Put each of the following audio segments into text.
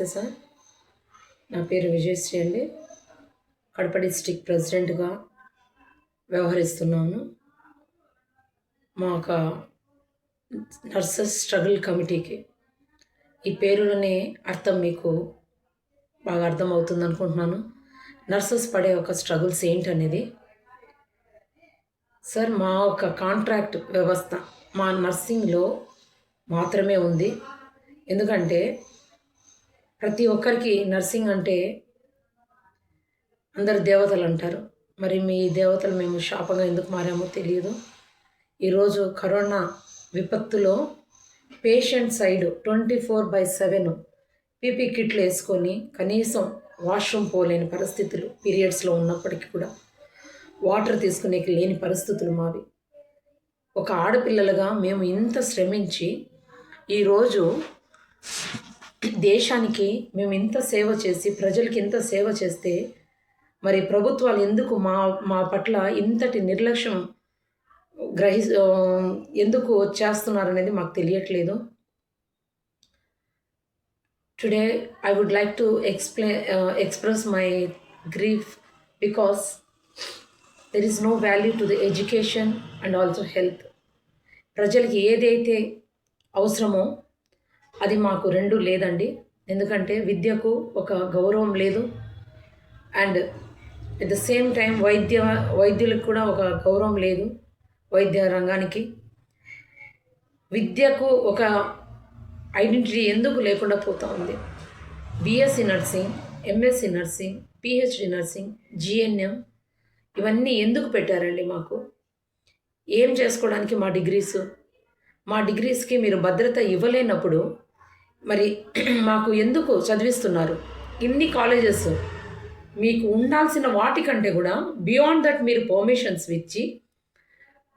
నమస్తే సార్. నా పేరు విజయశ్రీ అండి. కడప డిస్టిక్ ప్రెసిడెంట్గా వ్యవహరిస్తున్నాను. మా ఒక నర్సెస్ స్ట్రగుల్ కమిటీకి ఈ పేరులోనే అర్థం మీకు బాగా అర్థమవుతుంది అనుకుంటున్నాను. నర్సెస్ పడే ఒక స్ట్రగుల్స్ ఏంటనేది? సార్ మా ఒక కాంట్రాక్ట్ వ్యవస్థ మా నర్సింగ్లో మాత్రమే ఉంది. ఎందుకంటే ప్రతి ఒక్కరికి నర్సింగ్ అంటే అందరు దేవతలు అంటారు. మరి మీ దేవతలు మేము శాపంగా ఎందుకు మారామో తెలియదు. ఈరోజు corona విపత్తులో patient side twenty four by seven PP కిట్లు వేసుకొని కనీసం వాష్రూమ్ పోలేని పరిస్థితులు పీరియడ్స్లో ఉన్నప్పటికీ కూడా వాటర్ తీసుకునేకి లేని పరిస్థితులు మావి. ఒక ఆడపిల్లలుగా మేము ఇంత శ్రమించి ఈరోజు దేశానికి మేము ఇంత సేవ చేసి ప్రజలకి ఇంత సేవ చేస్తే మరి ప్రభుత్వాలు ఎందుకు మా మా పట్ల ఇంతటి నిర్లక్ష్యం గ్రహి ఎందుకు చేస్తున్నారు అనేది మాకు తెలియట్లేదు. Today I would like to explain express my grief because there is no value to the education and also health ప్రజలకి ఏదైతే అవసరమో అది మాకు రెండు లేదండి. ఎందుకంటే విద్యకు ఒక గౌరవం లేదు. And at the same time వైద్య వైద్యులకు కూడా ఒక గౌరవం లేదు. వైద్య రంగానికి. విద్యకు ఒక ఐడెంటిటీ ఎందుకు లేకుండా పోతూ ఉంది? BSc nursing MSc nursing PhD nursing GNM ఇవన్నీ ఎందుకు పెట్టారండి మాకు? ఏం చేసుకోవడానికి మా డిగ్రీస్? మా డిగ్రీస్కి మీరు భద్రత ఇవ్వలేనప్పుడు మరి మాకు ఎందుకు చదివిస్తున్నారు? ఇన్ని కాలేజెస్ మీకు ఉండాల్సిన వాటికంటే కూడా బియాండ్ దట్ మీరు పర్మిషన్స్ ఇచ్చి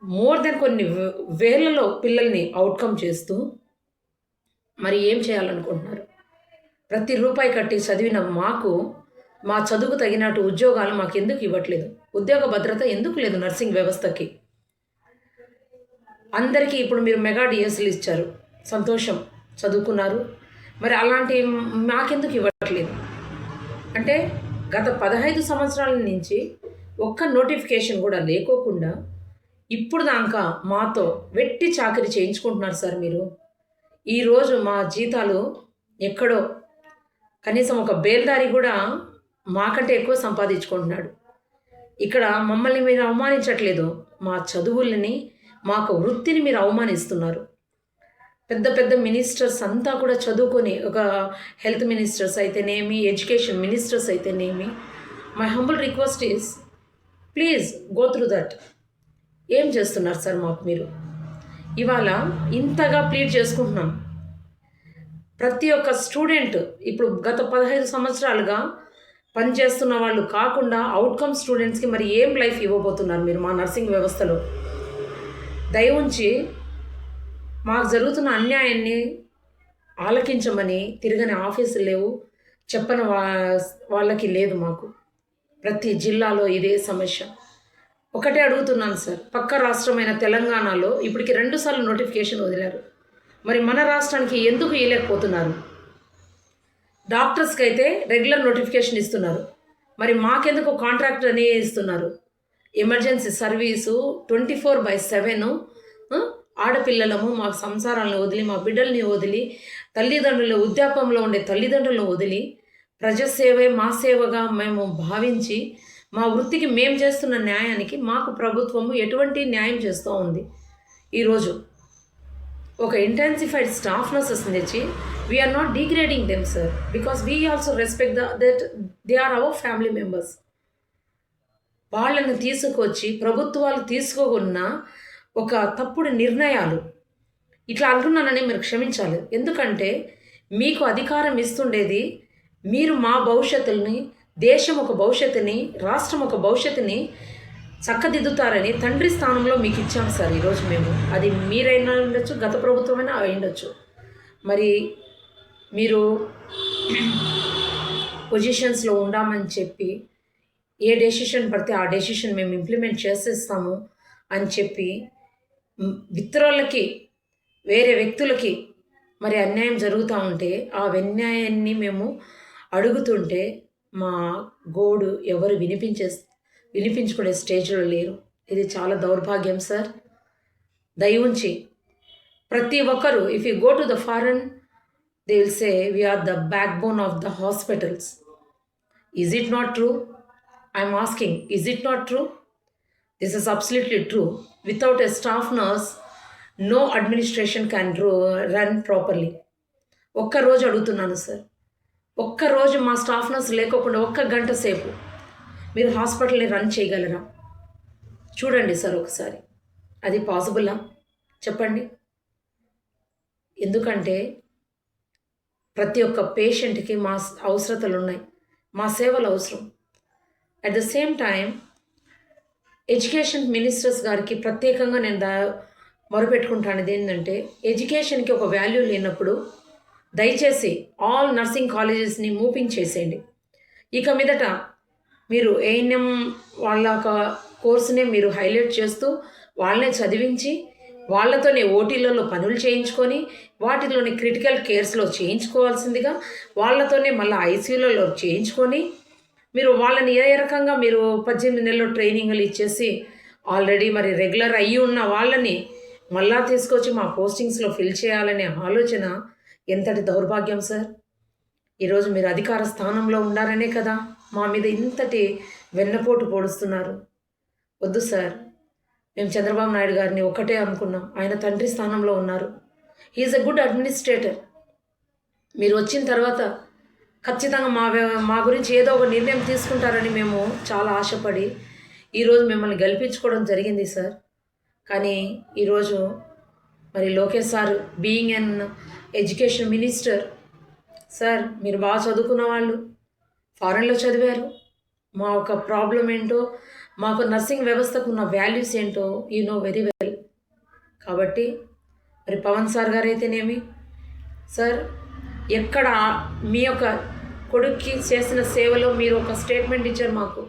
మోర్ దెన్ కొన్ని వే- వేలలో పిల్లల్ని అవుట్కమ్ చేస్తూ మరి ఏం చేయాలనుకుంటున్నారు? ప్రతి రూపాయి కట్టి చదివిన మాకు మా చదువుకు తగినట్టు ఉద్యోగాలు మాకు ఎందుకు ఇవ్వట్లేదు? ఉద్యోగ భద్రత ఎందుకు లేదు నర్సింగ్ వ్యవస్థకి? అందరికీ ఇప్పుడు మీరు మెగా డిఎస్లు ఇచ్చారు. సంతోషం. చదువుకున్నారు. మరి అలాంటి మాకెందుకు ఇవ్వట్లేదు? అంటే గత పదహైదు సంవత్సరాల నుంచి ఒక్క నోటిఫికేషన్ కూడా లేకోకుండా ఇప్పుడు దాకా మాతో వెట్టి చాకరీ చేయించుకుంటున్నారు సార్ మీరు. ఈరోజు మా జీతాలు ఎక్కడో కనీసం ఒక బేల్దారి కూడా మాకంటే ఎక్కువ సంపాదించుకుంటున్నాడు. ఇక్కడ మమ్మల్ని మీరు అవమానించట్లేదు. మా చదువుల్ని మాకు వృత్తిని మీరు అవమానిస్తున్నారు. పెద్ద పెద్ద మినిస్టర్స్ అంతా కూడా చదువుకొని ఒక హెల్త్ మినిస్టర్స్ అయితేనేమి ఎడ్యుకేషన్ మినిస్టర్స్ అయితేనేమి. My humble request is please go through that. ఏం చేస్తున్నారు సార్ మాకు మీరు? ఇవాళ ఇంతగా ప్లీడ్ చేసుకుంటున్నాం. ప్రతి ఒక్క స్టూడెంట్ ఇప్పుడు గత పదహైదు సంవత్సరాలుగా పనిచేస్తున్న వాళ్ళు కాకుండా అవుట్కమ్ స్టూడెంట్స్కి మరి ఏం లైఫ్ ఇవ్వబోతున్నారు మీరు మా నర్సింగ్ వ్యవస్థలో? దయ ఉంచి మాకు జరుగుతున్న అన్యాయాన్ని ఆలకించమని తిరగని ఆఫీసులు లేవు. చెప్పని వా వాళ్ళకి లేదు మాకు. ప్రతి జిల్లాలో ఇదే సమస్య. ఒకటే అడుగుతున్నాను సార్. పక్క రాష్ట్రమైన తెలంగాణలో ఇప్పటికి రెండుసార్లు నోటిఫికేషన్ వదిలారు. మరి మన రాష్ట్రానికి ఎందుకు ఇవ్వలేకపోతున్నారు డాక్టర్స్కి అయితే రెగ్యులర్ నోటిఫికేషన్ ఇస్తున్నారు. మరి మాకెందుకు కాంట్రాక్ట్ అనే ఇస్తున్నారు? Emergency service twenty four by seven ఆడపిల్లలము మా సంసారాలను వదిలి మా బిడ్డల్ని వదిలి తల్లిదండ్రుల వృద్ధాపంలో ఉండే తల్లిదండ్రులను వదిలి ప్రజాసేవే మా సేవగా మేము భావించి మా వృత్తికి మేము చేస్తున్న న్యాయానికి మాకు ప్రభుత్వము ఎటువంటి న్యాయం చేస్తూ ఉంది. ఈరోజు ఒక ఇంటెన్సిఫైడ్ స్టాఫ్ నర్సెస్ని తెచ్చి we are not degrading them sir because we also respect the that they are our family members వాళ్ళని తీసుకొచ్చి ప్రభుత్వాలు తీసుకోకున్న ఒక తప్పుడు నిర్ణయాలు. ఇట్లా అనుకున్నానని మీరు క్షమించాలి. ఎందుకంటే మీకు అధికారం ఇస్తుండేది మీరు మా భవిష్యత్తుని దేశం ఒక భవిష్యత్తుని రాష్ట్రం ఒక భవిష్యత్తుని చక్కదిద్దుతారని తండ్రి స్థానంలో మీకు ఇచ్చాం సార్ ఈరోజు మేము. అది మీరైనా ఉండొచ్చు గత ప్రభుత్వమైనా అయ్యుండొచ్చు మరి మీరు పొజిషన్స్లో ఉండామని చెప్పి ఏ డెసిషన్ పడితే ఆ డెసిషన్ మేము ఇంప్లిమెంట్ చేసేస్తాము అని చెప్పి మిత్రులకి వేరే వ్యక్తులకి మరి అన్యాయం జరుగుతూ ఉంటే ఆ అన్యాయాన్ని మేము అడుగుతుంటే మా గోడు ఎవరు వినిపించే వినిపించుకునే స్టేజ్లో లేరు. ఇది చాలా దౌర్భాగ్యం సార్. దయ ఉంచి ప్రతి ఒక్కరు if you go to the foreign they will say we are the backbone of the hospitals is it not true I'm asking is it not true this is absolutely true without a staff nurse no administration can run properly ఒక్క రోజు అడుగుతున్నాను sir ఒక్క రోజు మా staff nurse లేకోకుండా ఒక్క గంట సేపు మీరు హాస్పిటల్ని రన్ చేయగలరా? చూడండి సార్ ఒకసారి. అది పాసిబులా చెప్పండి. ఎందుకంటే ప్రతి ఒక్క పేషెంట్కి మా అవసరతలు ఉన్నాయి. మా సేవలు అవసరం. At the same time education ministers గారికి ప్రత్యేకంగా నేను దా మొరపెట్టుకుంటానది ఏంటంటే ఎడ్యుకేషన్కి ఒక వాల్యూ లేనప్పుడు దయచేసి ఆల్ నర్సింగ్ కాలేజెస్ని మూపింగ్ చేసేయండి ఇక మీదట మీరు ఏఎన్ఎం వాళ్ళ ఒక కోర్సునే మీరు హైలైట్ చేస్తూ వాళ్ళనే చదివించి వాళ్ళతోనే ఓటీలలో పనులు చేయించుకొని వాటిలోని క్రిటికల్ కేర్స్లో చేయించుకోవాల్సిందిగా వాళ్ళతోనే మళ్ళీ ఐసీయూలలో చేయించుకొని మీరు వాళ్ళని ఏ రకంగా మీరు పద్దెనిమిది నెలలు ట్రైనింగ్లు ఇచ్చేసి ఆల్రెడీ మరి రెగ్యులర్ అయ్యి ఉన్న వాళ్ళని మళ్ళా తీసుకొచ్చి మా పోస్టింగ్స్లో ఫిల్ చేయాలనే ఆలోచన ఎంతటి దౌర్భాగ్యం సార్? ఈరోజు మీరు అధికార స్థానంలో ఉన్నారనే కదా మా మీద ఇంతటి వెన్నపోటు పొడుస్తున్నారు. వద్దు సార్ మేము చంద్రబాబు నాయుడు గారిని ఒకటే అనుకున్నాం. ఆయన తండ్రి స్థానంలో ఉన్నారు. He is a good administrator. మీరు వచ్చిన తర్వాత ఖచ్చితంగా మా వ్య- మా గురించి ఏదో ఒక నిర్ణయం తీసుకుంటారని మేము చాలా ఆశపడి ఈరోజు మిమ్మల్ని గెలిపించుకోవడం జరిగింది సార్. కానీ ఈరోజు మరి Lokesh sir being an education minister sir మీరు బాగా చదువుకున్న వాళ్ళు ఫారెన్లో చదివారు. మా ఒక ప్రాబ్లం ఏంటో మాకు నర్సింగ్ వ్యవస్థకు ఉన్న వాల్యూస్ ఏంటో యూ నో వెరీ వెల్ కాబట్టి మరి పవన్ సార్ గారు అయితేనేమి సార్ ఎక్కడ మీ యొక్క కొడుక్కి చేసిన సేవలో మీరు ఒక స్టేట్మెంట్ ఇచ్చారు మాకు.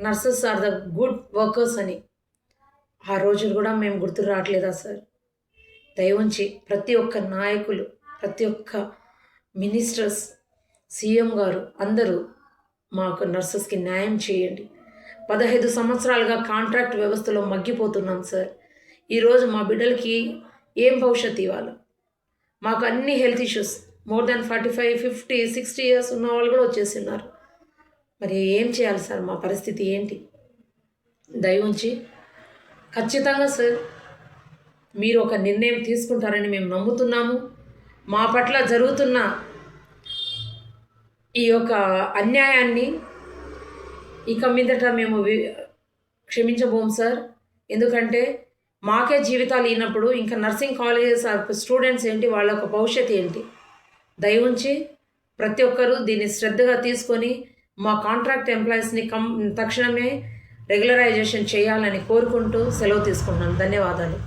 Nurses are the good workers అని. ఆ రోజులు కూడా మేము గుర్తు రావట్లేదా సార్? దయవుంచి ప్రతి ఒక్క నాయకులు ప్రతి ఒక్క మినిస్టర్స్ సీఎం గారు అందరూ మాకు నర్సెస్కి న్యాయం చేయండి. పదహైదు సంవత్సరాలుగా కాంట్రాక్ట్ వ్యవస్థలో మగ్గిపోతున్నాం సార్. ఈరోజు మా బిడ్డలకి ఏం భవిష్యత్తు ఇవ్వాలి? మాకు అన్ని health issues more than forty five fifty sixty years ఉన్న వాళ్ళు కూడా వచ్చేస్తున్నారు. మరి ఏం చేయాలి సార్? మా పరిస్థితి ఏంటి? దయ ఉంచి ఖచ్చితంగా సార్ మీరు ఒక నిర్ణయం తీసుకుంటారని మేము నమ్ముతున్నాము. మా పట్ల జరుగుతున్న ఈ యొక్క అన్యాయాన్ని ఇక మీదట మేము వి- క్షమించబోం సార్. ఎందుకంటే మాకే జీవితాలు అయినప్పుడు ఇంకా నర్సింగ్ కాలేజెస్ స్టూడెంట్స్ ఏంటి వాళ్ళ యొక్క భవిష్యత్తు ఏంటి? దయ ఉంచి ప్రతి ఒక్కరూ దీన్ని శ్రద్ధగా తీసుకొని మా కాంట్రాక్ట్ ఎంప్లాయీస్ని కం తక్షణమే రెగ్యులరైజేషన్ చేయాలని కోరుకుంటూ సెలవు తీసుకుంటున్నాను. ధన్యవాదాలు.